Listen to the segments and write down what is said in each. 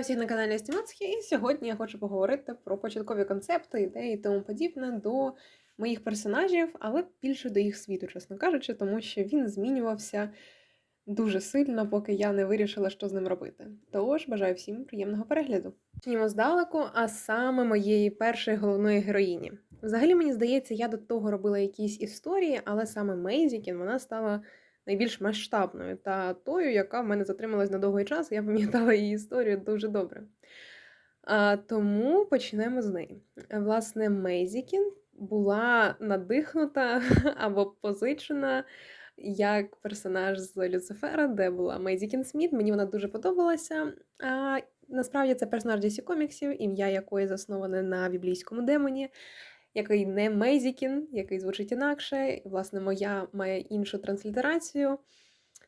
Всіх на каналі Стімацькі, і сьогодні я хочу поговорити про початкові концепти, ідеї і тому подібне до моїх персонажів, але більше до їх світу, чесно кажучи, тому що він змінювався дуже сильно, поки я не вирішила, що з ним робити. Тож бажаю всім приємного перегляду. Почнімо здалеку, а саме моєї першої головної героїні. Взагалі, мені здається, я до того робила якісь історії, але саме Мейзікін вона стала найбільш масштабною та тою, яка в мене затрималась на довгий час. Я пам'ятала її історію дуже добре. А, Тому почнемо з неї. Власне, Мейзікін була надихнута або позичена як персонаж з Люцифера, де була Мейзікін Сміт. Мені вона дуже подобалася. А насправді це персонаж DC коміксів, ім'я якої засноване на біблійському демоні який не Мейзікін, який звучить інакше. Власне, моя має іншу транслітерацію.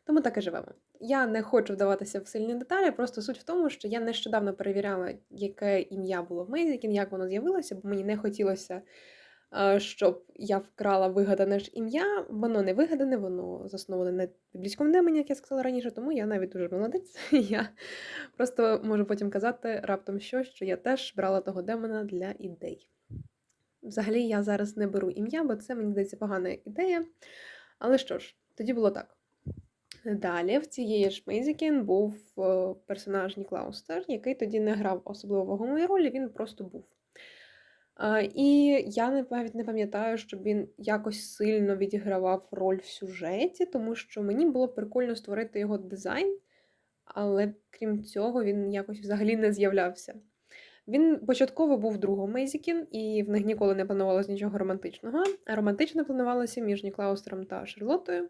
Тому так і живемо. Я не хочу вдаватися в сильні деталі, просто суть в тому, що я нещодавно перевіряла, яке ім'я було в Мейзікін, як воно з'явилося, бо мені не хотілося, щоб я вкрала вигадане ж ім'я. Воно не вигадане, воно засноване на біблійському демоні, як я сказала раніше, тому я навіть дуже молодець. Я просто можу потім казати раптом що, що я теж брала того демона для ідей. Взагалі, я зараз не беру ім'я, бо це, мені здається, погана ідея. Але що ж, тоді було так. Далі, в цієї ж Мейзікін був е, персонаж Ніклаустер, який тоді не грав особливо вагомої ролі, він просто був. І я навіть не пам'ятаю, щоб він якось сильно відігравав роль в сюжеті, тому що мені було прикольно створити його дизайн, але крім цього, він якось взагалі не з'являвся. Він початково був другом Мейзікін, і в них ніколи не планувалося нічого романтичного. А романтично планувалося між Ніклаустером та Шарлотою,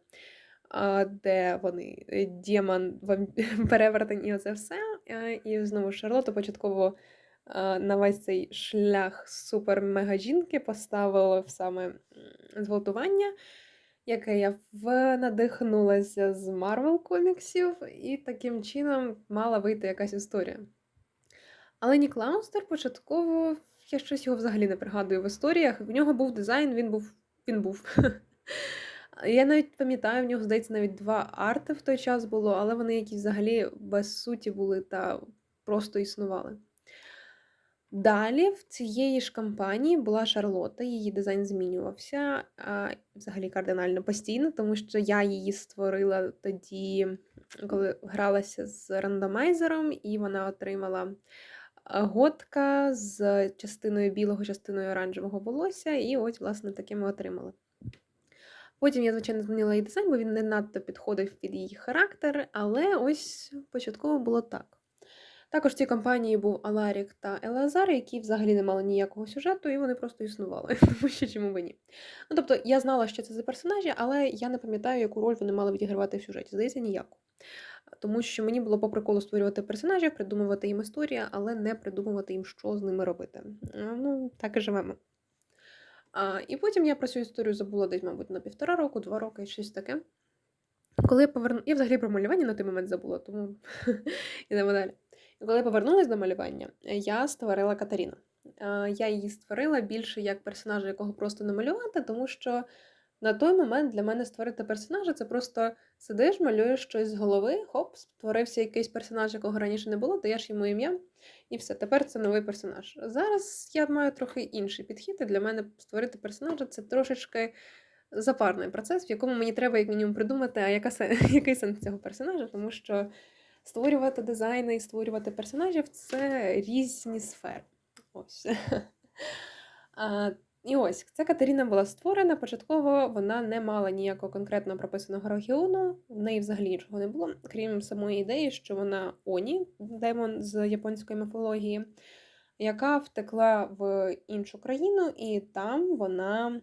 де вони е, Дєман, перевертень і оце все. І знову Шарлоту початково на весь цей шлях супер-мега жінки поставила в саме зґвалтування, яке я надихнулася з Марвел коміксів, і таким чином мала вийти якась історія. Але Нік Лаустер початково, я щось його взагалі не пригадую в історіях. В нього був дизайн, він був. він був. Я навіть пам'ятаю, в нього, здається, навіть два арти в той час було, але вони якісь взагалі без суті були та просто існували. Далі в цієї ж кампанії була Шарлота, її дизайн змінювався а, взагалі кардинально постійно, тому що я її створила тоді, коли гралася з рандомайзером, і вона отримала готка з частиною білого, частиною оранжевого волосся, і ось, власне, таке ми отримали. Потім я, звичайно, змінила її дизайн, бо він не надто підходив під її характер, але ось початково було так. Також в цій компанії був Аларік та Елазар, які взагалі не мали ніякого сюжету, і вони просто існували, тому що чому би ні. Ну, тобто, я знала, що це за персонажі, але я не пам'ятаю, яку роль вони мали відігравати в сюжеті. Здається, ніяку тому що мені було по приколу створювати персонажів, придумувати їм історію, але не придумувати їм, що з ними робити. Ну, так і живемо. А, І потім я про цю історію забула десь, мабуть, на півтора року, два роки, щось таке. Коли я поверну... Я взагалі про малювання на той момент забула, тому йдемо далі. Коли я повернулася до малювання, я створила Катаріну. Я її створила більше як персонажа, якого просто намалювати, тому що на той момент для мене створити персонажа це просто сидиш, малюєш щось з голови, хоп, створився якийсь персонаж, якого раніше не було, даєш йому ім'я, і все. Тепер це новий персонаж. Зараз я маю трохи інший підхід, і для мене створити персонажа це трошечки запарний процес, в якому мені треба, як мінімум, придумати, а яка який сенс цього персонажа, тому що створювати дизайни і створювати персонажів це різні сфери. Ось. І ось ця Катерина була створена. Початково вона не мала ніякого конкретно прописаного регіону, в неї взагалі нічого не було, крім самої ідеї, що вона Оні, демон з японської міфології, яка втекла в іншу країну, і там вона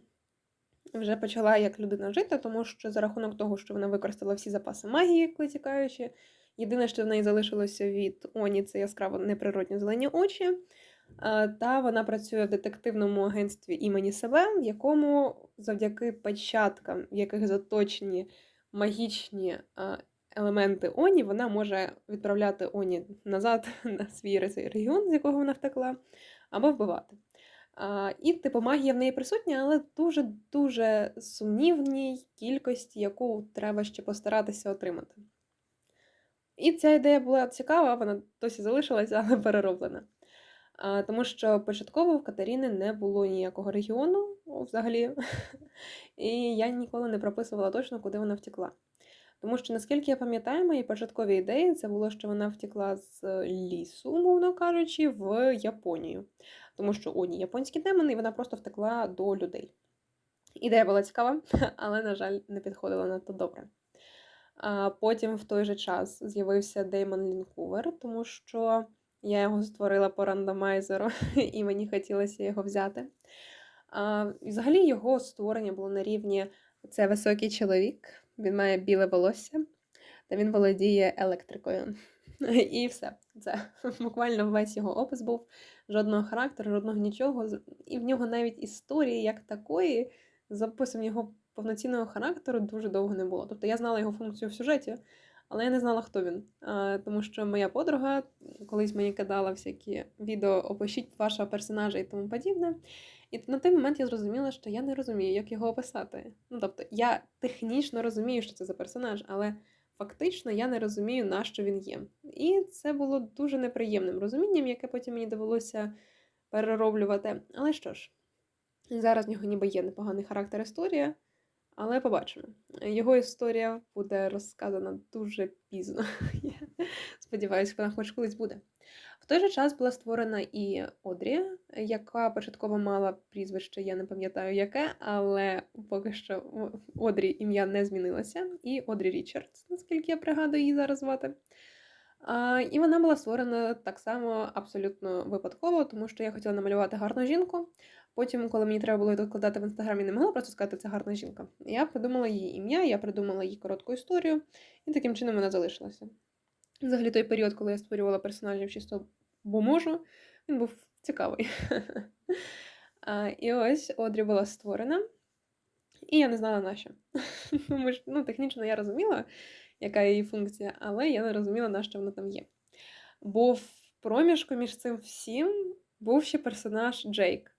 вже почала як людина жити, тому що за рахунок того, що вона використала всі запаси магії, коли тікаючи, єдине, що в неї залишилося від Оні, це яскраво неприродні зелені очі. Та вона працює в детективному агентстві імені себе, в якому завдяки початкам, в яких заточені магічні елементи Оні, вона може відправляти Оні назад на свій регіон, з якого вона втекла, або вбивати. І типу магія в неї присутня, але дуже-дуже сумнівній кількості, яку треба ще постаратися отримати. І ця ідея була цікава, вона досі залишилася, але перероблена. Тому що початково в Катеріни не було ніякого регіону взагалі, і я ніколи не прописувала точно, куди вона втекла. Тому що, наскільки я пам'ятаю, мої початкові ідеї це було, що вона втекла з лісу, умовно кажучи, в Японію. Тому що одні японські демони, і вона просто втекла до людей. Ідея була цікава, але, на жаль, не підходила надто добре. А Потім в той же час з'явився Деймон Лінкувер, тому що я його створила по рандомайзеру, і мені хотілося його взяти. А, Взагалі його створення було на рівні це високий чоловік, він має біле волосся, та він володіє електрикою. І все. Це буквально весь його опис був. Жодного характеру, жодного нічого. І в нього навіть історії як такої, з описом його повноцінного характеру дуже довго не було. Тобто я знала його функцію в сюжеті, але я не знала, хто він. Тому що моя подруга колись мені кидала всякі відео, опишіть вашого персонажа і тому подібне. І на той момент я зрозуміла, що я не розумію, як його описати. Ну, тобто, я технічно розумію, що це за персонаж, але фактично я не розумію, на що він є. І це було дуже неприємним розумінням, яке потім мені довелося перероблювати. Але що ж, зараз в нього ніби є непоганий характер історія. Але побачимо. Його історія буде розказана дуже пізно. Я сподіваюся, вона хоч колись буде. В той же час була створена і Одрі, яка початково мала прізвище, я не пам'ятаю яке, але поки що Одрі ім'я не змінилося. І Одрі Річардс, наскільки я пригадую її зараз звати. І вона була створена так само абсолютно випадково, тому що я хотіла намалювати гарну жінку. Потім, коли мені треба було докладати в інстаграмі, не могла просто сказати, це гарна жінка. Я придумала її ім'я, я придумала її коротку історію, і таким чином вона залишилася. Взагалі, той період, коли я створювала персонажів чисто бо можу, він був цікавий. І ось Одрі була створена, і я не знала на що. Ну, Технічно я розуміла, яка її функція, але я не розуміла, на що вона там є. Бо в проміжку між цим всім був ще персонаж Джейк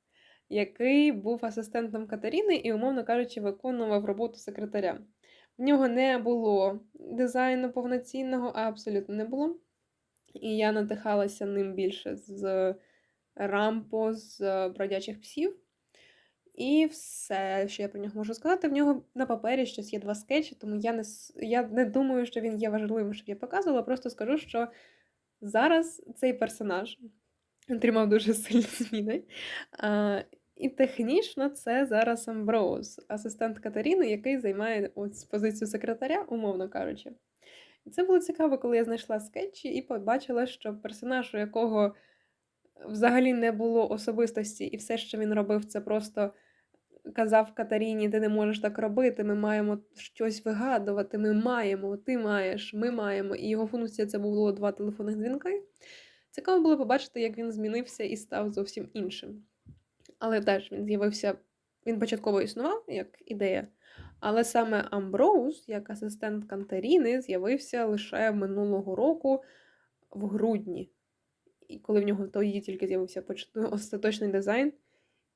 який був асистентом Катерини і, умовно кажучи, виконував роботу секретаря. В нього не було дизайну повноцінного, абсолютно не було. І я надихалася ним більше з рампо, з бродячих псів. І все, що я про нього можу сказати, в нього на папері щось є два скетчі, тому я не я не думаю, що він є важливим, щоб я показувала. Просто скажу, що зараз цей персонаж отримав дуже сильні зміни. І технічно це зараз Амброуз, асистент Катерини, який займає ось позицію секретаря, умовно кажучи. І це було цікаво, коли я знайшла скетчі і побачила, що персонаж, у якого взагалі не було особистості, і все, що він робив, це просто казав Катаріні, ти не можеш так робити, ми маємо щось вигадувати, ми маємо, ти маєш, ми маємо. І його функція це було два телефонних дзвінки. Цікаво було побачити, як він змінився і став зовсім іншим. Але теж він з'явився, він початково існував як ідея. Але саме Амброуз, як асистент Кантеріни, з'явився лише минулого року в грудні. І коли в нього тоді тільки з'явився остаточний дизайн,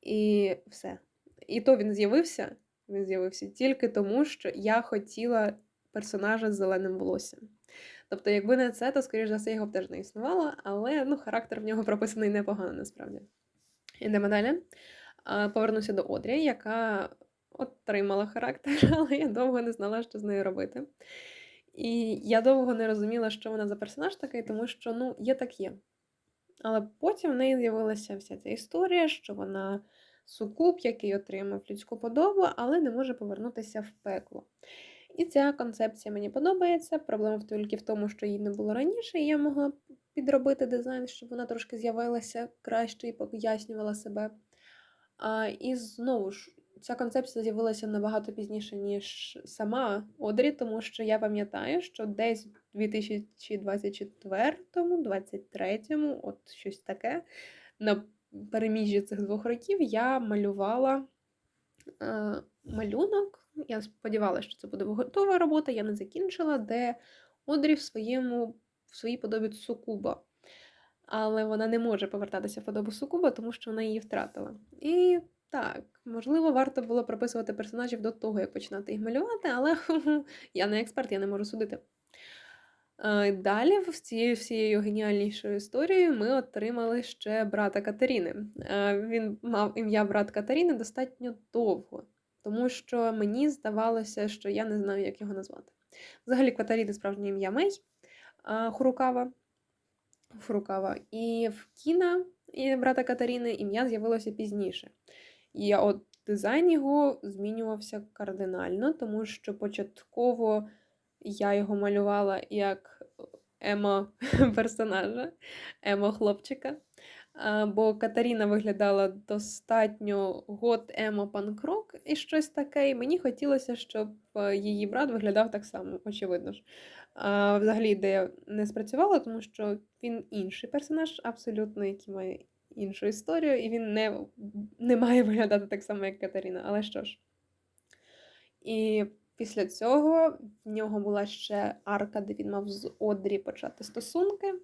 і все. І то він з'явився. Він з'явився тільки тому, що я хотіла персонажа з зеленим волоссям. Тобто, якби не це, то, скоріш за все, його б теж не існувало, але ну, характер в нього прописаний непогано насправді. Ідемо далі. Повернуся до Одрі, яка отримала характер, але я довго не знала, що з нею робити. І я довго не розуміла, що вона за персонаж такий, тому що ну, є так є. Але потім в неї з'явилася вся ця історія, що вона сукуб, який отримав людську подобу, але не може повернутися в пекло. І ця концепція мені подобається. Проблема тільки в тому, що її не було раніше, і я могла підробити дизайн, щоб вона трошки з'явилася краще і пояснювала себе. А, І знову ж, ця концепція з'явилася набагато пізніше, ніж сама Одрі, тому що я пам'ятаю, що десь у 2024-му, 23-му, от щось таке, на переміжжі цих двох років я малювала е, малюнок. Я сподівалася, що це буде готова робота, я не закінчила, де Одрі в своєму, в своїй подобі Сукуба. Але вона не може повертатися в подобу Сукуба, тому що вона її втратила. І так, можливо, варто було прописувати персонажів до того, як починати їх малювати, але я не експерт, я не можу судити. Е, Далі, з цією всією геніальнішою історією, ми отримали ще брата Катерини. Е, Він мав ім'я брат Катерини достатньо довго, тому що мені здавалося, що я не знаю, як його назвати. Взагалі, Катерини справжнє ім'я Мей е, Хурукава. І в Кіна і брата Катерини ім'я з'явилося пізніше. І от дизайн його змінювався кардинально, тому що початково я його малювала як емо персонажа, емо хлопчика. Бо Катерина виглядала достатньо гот емо панкрок і щось таке. І мені хотілося, щоб е, її брат виглядав так само, очевидно ж. А, Взагалі ідея не спрацювала, тому що він інший персонаж, абсолютно, який має іншу історію, і він не, не має виглядати так само, як Катерина. Але що ж. І після цього в нього була ще арка, де він мав з Одрі почати стосунки,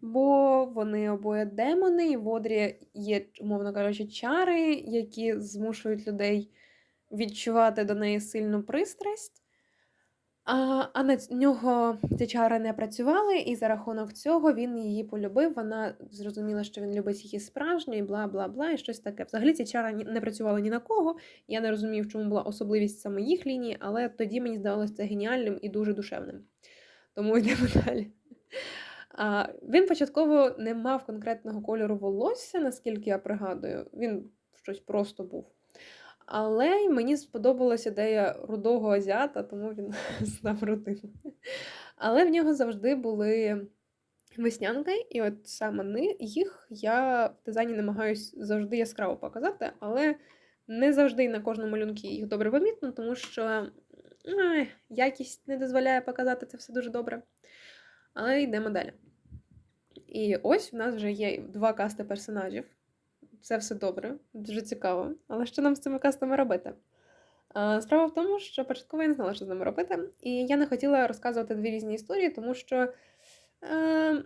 бо вони обоє демони, і в Одрі є, умовно кажучи, чари, які змушують людей відчувати до неї сильну пристрасть. А а на нього ці чари не працювали, і за рахунок цього він її полюбив. Вона зрозуміла, що він любить її справжньо, і бла бла бла, і щось таке. Взагалі ці чари не працювали ні на кого. Я не розумів, в чому була особливість саме їх лінії, але тоді мені здавалося це геніальним і дуже душевним. Тому йдемо далі. А, Він початково не мав конкретного кольору волосся, наскільки я пригадую. Він щось просто був. Але мені сподобалася ідея рудого азіата, тому він став рудим. Але в нього завжди були веснянки, і от саме їх я в дизайні намагаюся завжди яскраво показати, але не завжди на кожному малюнку їх добре помітно, тому що ай, якість не дозволяє показати це все дуже добре. Але йдемо далі. І ось в нас вже є два касти персонажів це все добре, дуже цікаво. Але що нам з цими кастами робити? Справа в тому, що початково я не знала, що з ними робити, і я не хотіла розказувати дві різні історії, тому що е,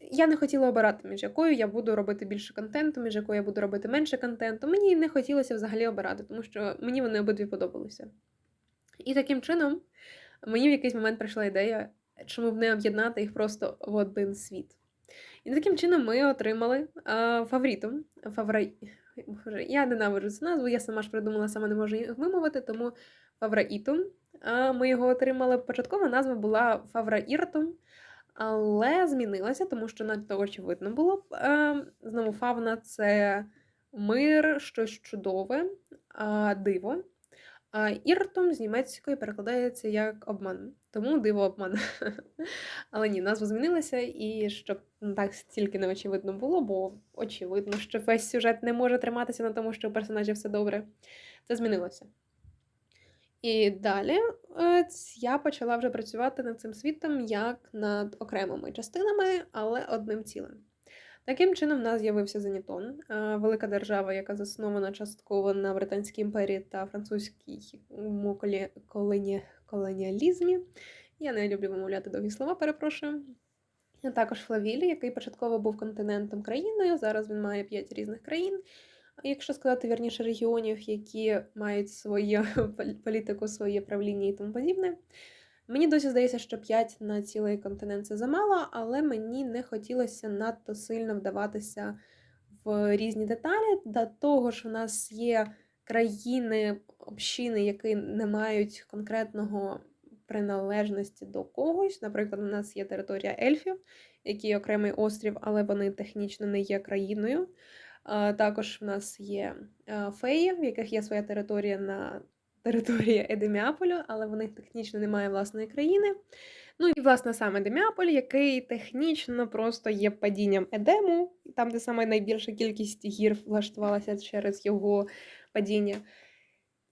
я не хотіла обирати, між якою я буду робити більше контенту, між якою я буду робити менше контенту. Мені не хотілося взагалі обирати, тому що мені вони обидві подобалися. І таким чином мені в якийсь момент прийшла ідея, чому б не об'єднати їх просто в один світ. І таким чином ми отримали а, фаворитом. Фавра... Я ненавиджу цю назву, я сама ж придумала, сама не можу їх вимовити, тому фавраїтом. А, Ми його отримали. Початкова назва була Фавраіртом, але змінилася, тому що надто очевидно було. А, Знову фавна це мир, щось чудове, диво. А іртом з німецької перекладається як обман, тому диво обман. Але ні, назва змінилася, і щоб так стільки не очевидно було, бо очевидно, що весь сюжет не може триматися на тому, що у персонажів все добре. Це змінилося. І далі е, я почала вже працювати над цим світом як над окремими частинами, але одним цілим. Таким чином, в нас з'явився Зенітон, велика держава, яка заснована частково на Британській імперії та французькому колоні... колоніалізмі. Я не люблю вимовляти довгі слова, перепрошую. А також Флавілі, який початково був континентом країною. Зараз він має п'ять різних країн. Якщо сказати вірніше регіонів, які мають свою політику, своє правління і тому подібне. Мені досі здається, що 5 на цілий континент це замало, але мені не хотілося надто сильно вдаватися в різні деталі. До того ж, у нас є країни, общини, які не мають конкретного приналежності до когось. Наприклад, у нас є територія ельфів, який окремий острів, але вони технічно не є країною. Також в нас є феї, в яких є своя територія на територія Едеміаполю, але в них технічно немає власної країни. Ну і, власне, саме Едеміаполь, який технічно просто є падінням Едему, там, де саме найбільша кількість гір влаштувалася через його падіння.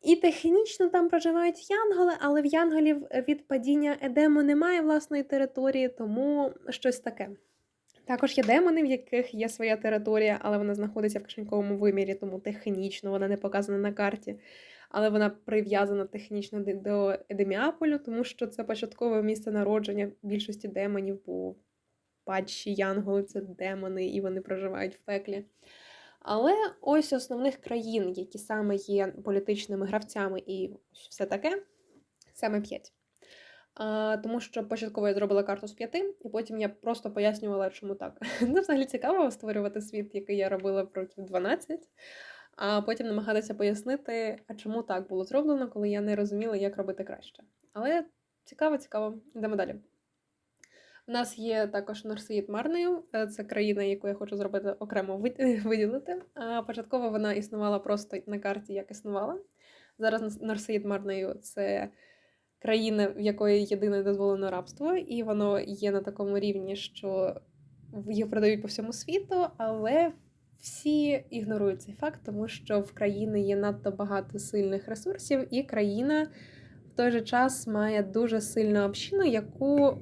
І технічно там проживають янголи, але в янголів від падіння Едему немає власної території, тому щось таке. Також є демони, в яких є своя територія, але вона знаходиться в кишеньковому вимірі, тому технічно вона не показана на карті але вона прив'язана технічно до Едеміаполю, тому що це початкове місце народження більшості демонів, бо падші янголи це демони, і вони проживають в пеклі. Але ось основних країн, які саме є політичними гравцями і все таке, саме п'ять. Тому що початково я зробила карту з п'яти, і потім я просто пояснювала, чому так. Це взагалі цікаво створювати світ, який я робила років 12, а потім намагатися пояснити, а чому так було зроблено, коли я не розуміла, як робити краще. Але цікаво, цікаво. Йдемо далі. У нас є також Норсеїд Марнею, Е, це країна, яку я хочу зробити окремо виділити. А початково вона існувала просто на карті, як існувала. Зараз Норсеїд Марнею це країна, в якої єдине дозволено рабство, і воно є на такому рівні, що їх продають по всьому світу, але всі ігнорують цей факт, тому що в країни є надто багато сильних ресурсів, і країна в той же час має дуже сильну общину, яку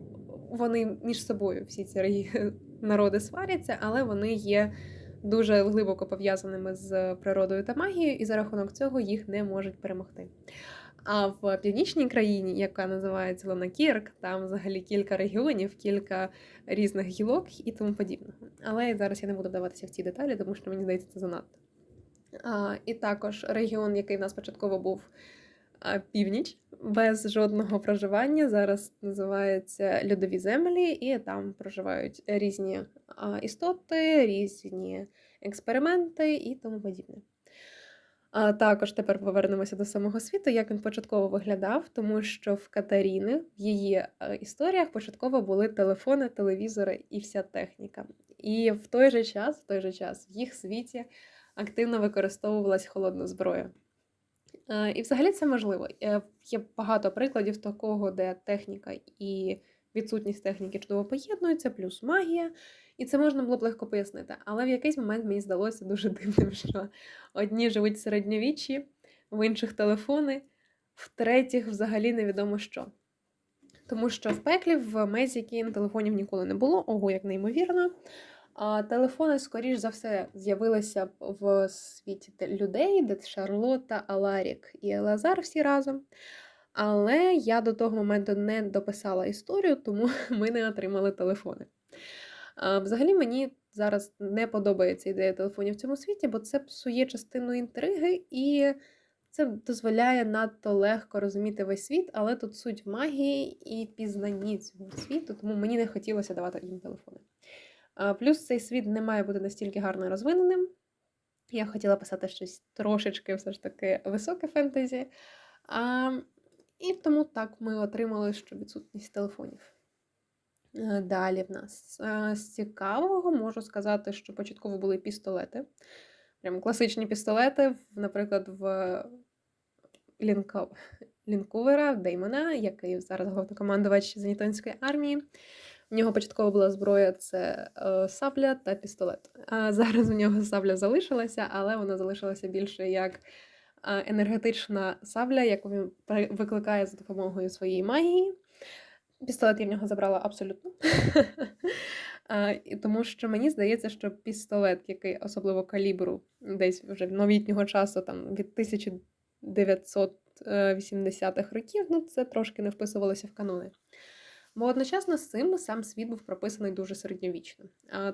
вони між собою всі ці народи сваряться, але вони є дуже глибоко пов'язаними з природою та магією, і за рахунок цього їх не можуть перемогти. А в північній країні, яка називається Ланакірк, там взагалі кілька регіонів, кілька різних гілок і тому подібного. Але зараз я не буду вдаватися в ці деталі, тому що мені здається, це занадто. А, і також регіон, який в нас початково був північ, без жодного проживання, зараз називається Льодові землі, і там проживають різні істоти, різні експерименти і тому подібне. А також тепер повернемося до самого світу, як він початково виглядав, тому що в Катаріни в її е, історіях початково були телефони, телевізори і вся техніка. І в той же час, в той же час, в їх світі активно використовувалась холодна зброя. І взагалі це можливо. Е, Є багато прикладів такого, де техніка і відсутність техніки чудово поєднуються, плюс магія. І це можна було б легко пояснити. Але в якийсь момент мені здалося дуже дивним, що одні живуть середньовіччі, в інших телефони, в третіх взагалі невідомо що. Тому що в пеклі в Мезікін телефонів ніколи не було, ого, як неймовірно. А телефони, скоріш за все, з'явилися в світі людей, де Шарлотта, Аларік і Елазар всі разом. Але я до того моменту не дописала історію, тому ми не отримали телефони. Взагалі мені зараз не подобається ідея телефонів в цьому світі, бо це псує частину інтриги і це дозволяє надто легко розуміти весь світ, але тут суть магії і пізнанні цього світу, тому мені не хотілося давати їм телефони. Плюс цей світ не має бути настільки гарно розвиненим. Я хотіла писати щось трошечки все ж таки високе фентезі. А, і тому так ми отримали що відсутність телефонів. Е, Далі в нас е, з цікавого можу сказати, що початково були пістолети. Прям класичні пістолети, наприклад, в Лінко... Лінкувера, Деймона, який зараз головнокомандувач Занітонської армії. В нього початково була зброя це е, сабля та пістолет. А зараз у нього сабля залишилася, але вона залишилася більше як е, енергетична сабля, яку він викликає за допомогою своєї магії. Пістолет я в нього забрала абсолютно. Тому що мені здається, що пістолет, який особливо калібру, десь вже новітнього часу, там від 1980-х років, ну це трошки не вписувалося в канони. Бо одночасно з цим сам світ був прописаний дуже середньовічно.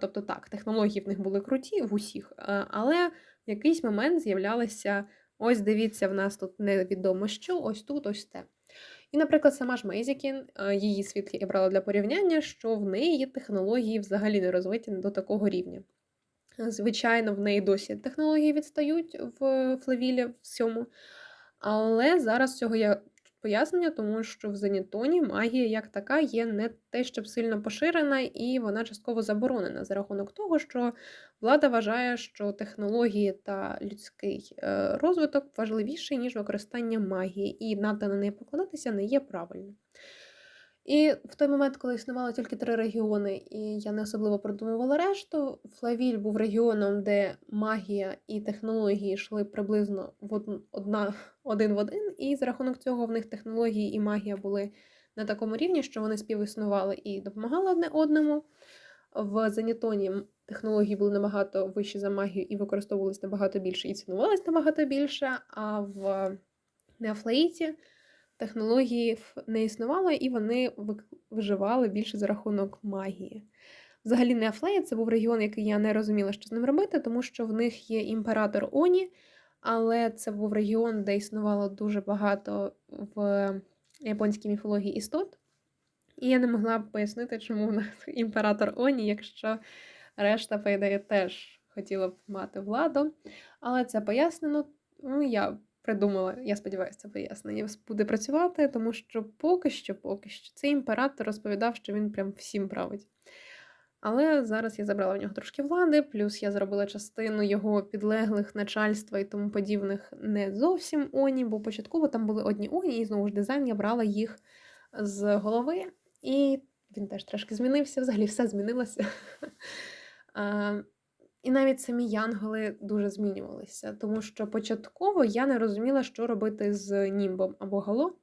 Тобто так, технології в них були круті в усіх, але в якийсь момент з'являлися: ось дивіться, в нас тут невідомо що, ось тут, ось те. І, наприклад, сама ж Мейзікін, е, її світ я брала для порівняння, що в неї технології взагалі не розвиті до такого рівня. Звичайно, в неї досі технології відстають в Флавілі всьому. Але зараз цього є пояснення, тому що в Зенітоні магія як така є не те, щоб сильно поширена, і вона частково заборонена за рахунок того, що влада вважає, що технології та людський е, розвиток важливіші, ніж використання магії, і надто на неї покладатися не є правильним. І в той момент, коли існувало тільки три регіони, і я не особливо продумувала решту, Флавіль був регіоном, де магія і технології йшли приблизно в од- одна, один в один, і за рахунок цього в них технології і магія були на такому рівні, що вони співіснували і допомагали одне одному. В Занітоні м- технології були набагато вищі за магію і використовувалися набагато більше, і цінувалися набагато більше. А в Неофлеїті технології не існувало, і вони виживали більше за рахунок магії. Взагалі, Неофлея це був регіон, який я не розуміла, що з ним робити, тому що в них є імператор Оні, але це був регіон, де існувало дуже багато в японській міфології істот. І я не могла б пояснити, чому в нас імператор Оні, якщо решта, по ідеї, теж хотіла б мати владу. Але це пояснено. Ну, я придумала, я сподіваюся, це пояснення буде працювати, тому що поки що, поки що, цей імператор розповідав, що він прям всім править. Але зараз я забрала в нього трошки влади, плюс я зробила частину його підлеглих начальства і тому подібних не зовсім Оні, бо початково там були одні Оні, і знову ж дизайн я брала їх з голови, і він теж трошки змінився, взагалі все змінилося. І навіть самі янголи дуже змінювалися, тому що початково я не розуміла, що робити з німбом або гало.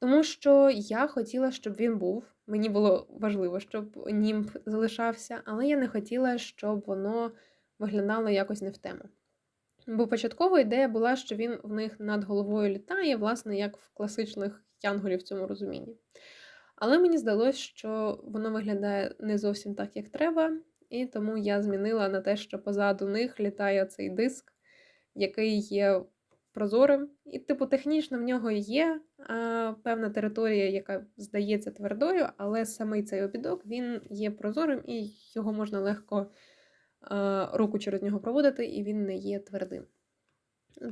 Тому що я хотіла, щоб він був. Мені було важливо, щоб німб залишався, але я не хотіла, щоб воно виглядало якось не в тему. Бо початкова ідея була, що він в них над головою літає, власне, як в класичних янголів в цьому розумінні. Але мені здалося, що воно виглядає не зовсім так, як треба, і тому я змінила на те, що позаду них літає цей диск, який є прозорим. І, типу, технічно в нього є а, певна територія, яка здається твердою, але самий цей обідок він є прозорим і його можна легко а, руку через нього проводити, і він не є твердим.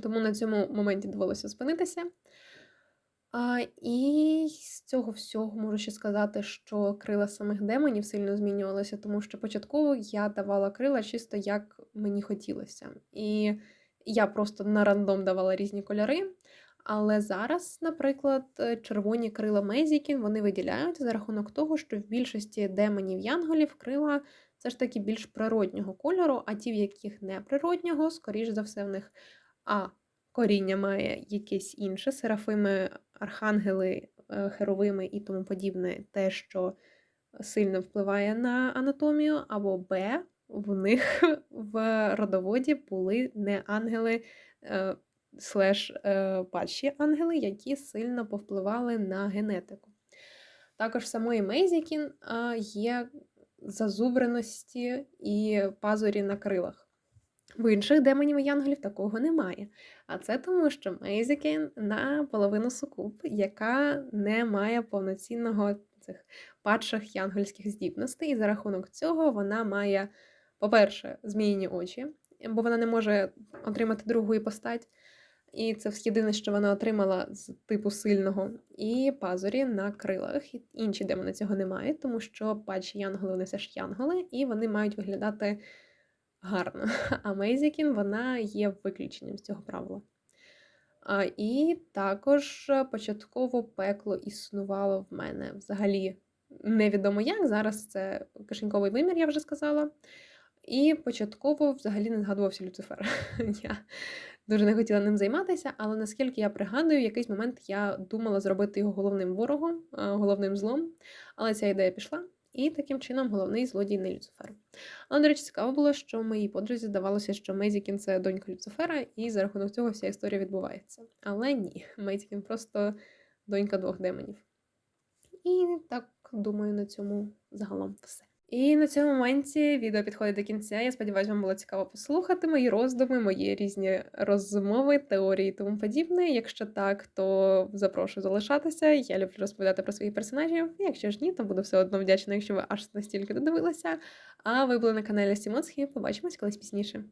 Тому на цьому моменті довелося спинитися. А, І з цього всього можу ще сказати, що крила самих демонів сильно змінювалися, тому що початково я давала крила чисто як мені хотілося. І я просто на рандом давала різні кольори. Але зараз, наприклад, червоні крила Мейзікін вони виділяють за рахунок того, що в більшості демонів янголів крила все ж таки більш природнього кольору, а ті, в яких не природнього, скоріш за все, в них а коріння має якесь інше серафими, архангели, е, херовими і тому подібне, те, що сильно впливає на анатомію, або Б, в них в родоводі були не ангели е, слеш е, падші ангели, які сильно повпливали на генетику. Також самої Мейзікін є зазубреності і пазурі на крилах. В інших демонів і янголів такого немає. А це тому, що Мейзікін наполовину сукуб, яка не має повноцінного цих падших янгольських здібностей, і за рахунок цього вона має, по-перше, зміїні очі, бо вона не може отримати другу іпостать. І це єдине, що вона отримала з типу сильного, і пазурі на крилах. Інші демони цього не мають, тому що падші янголи вони все ж янголи, і вони мають виглядати гарно. А Мейзікін вона є виключенням з цього правила. І також початково пекло існувало в мене взагалі невідомо як. Зараз це кишеньковий вимір, я вже сказала. І початково взагалі не згадувався Люцифер. Я дуже не хотіла ним займатися, але наскільки я пригадую, в якийсь момент я думала зробити його головним ворогом, головним злом. Але ця ідея пішла. І таким чином головний злодій не Люцифер. Але, до речі, цікаво було, що моїй подрузі здавалося, що Мейзікін це донька Люцифера, і за рахунок цього вся історія відбувається. Але ні, Мейзікін просто донька двох демонів. І так, думаю, на цьому загалом все. І на цьому моменті відео підходить до кінця. Я сподіваюся, вам було цікаво послухати мої роздуми, мої різні розмови, теорії і тому подібне. Якщо так, то запрошую залишатися. Я люблю розповідати про своїх персонажів. Якщо ж ні, то буду все одно вдячна, якщо ви аж настільки додивилися. А ви були на каналі Сімоцхі. Побачимось колись пізніше.